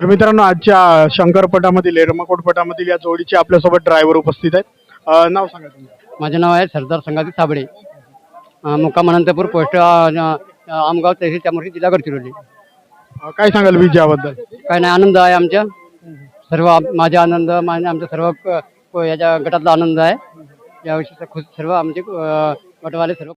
तर मित्रांनो आजच्या शंकरपटामधील एरमाकोट पटामधील या जोडीचे आपल्यासोबत ड्रायव्हर उपस्थित आहेत. अं, नाव सांगा तुम्ही माझे नाव आहे सरदार संगाजी साबळे. अं, मुक्काम अनंतपूर पोस्ट अं, अं, आमगाव तहसील त्यामुळे जिल्हा गडचिरोली. अं, काय सांगाल विजयाबद्दल? काय नाही आनंद आहे आमच्या. सर्व आम- माझा आनंद माझ्या आमच्या सर्व क- क- याच्या गटातला आनंद आहे. याविषयी खुश सर्व आमचे अं, गटवाले सर्व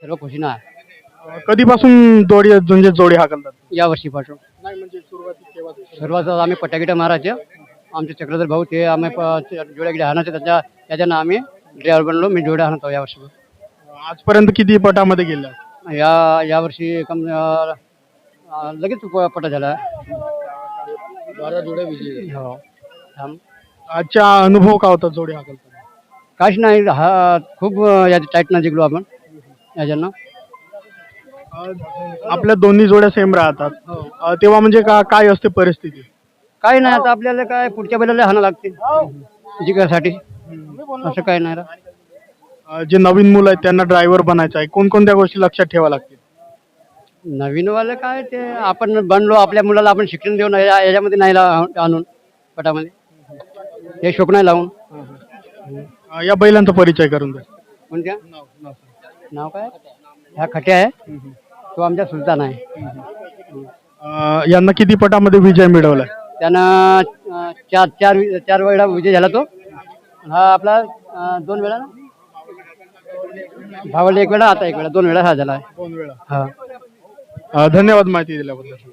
सर्व खुशीनं आहे अं, कधीपासून जोडी म्हणजे जोडी हाकलतात? या वर्षीपासून. नाही म्हणजे सुरुवाती केव्हा सर्वात? आम्ही पटागिटा मारायचे. आमचे चक्रधर भाऊ ते आम्ही प- जोड्या गिड्या हाणायचे. त्याच्या त्याच्यानं आम्ही ड्रायव्हर बनलो. मी जोड्या हाणतो या वर्षी. आजपर्यंत किती पटामध्ये गेल्या या यावर्षी कम लगेच पटा झाला. बारा जोड्या विजयी हो. थांब. आजचा अनुभव का होता जोडी हाकलताना काहीच नाही. हा खूप अं, याच्या टाईटनं जिंकलो आपण. याच्यानं. अं, आपल्या दोन्ही जोड्या सेम राहतात. अं, तेव्हा म्हणजे का काय असते परिस्थिती? काही नाही. आता आपल्याला काय पुढच्या बैलाला हाणं लागते जिंकायसाठी असं काही नाही राहत. अं, जे नवीन मुलं आहेत त्यांना ड्रायव्हर बनायचं आहे. कोणकोणत्या गोष्टी लक्षात ठेवा लागतील? नवीन वाले काय ते आपण बनलो आपल्या मुलाला आपण शिक्षण देऊन या- याच्यामध्ये नाही ला- आणून पटामध्ये. हे शोक नाही लावून. अं, या बैलांचा परिचय करून द्या. कोणत्या? नाव काय? ह्या खट्या आहे. तो आमच्या सुलतान आहे. अं, यांना किती पटामध्ये विजय मिळवलाय त्यानं अं, चार चार चार वेळा विजय झाला तो. हा आपला अं, दोन वेळा ना? भावाला एक वेळा आता एक वेळा दोन वेळा हा झाला. आहे दोन वेळा. हा. अं, धन्यवाद माहिती दिल्याबद्दल.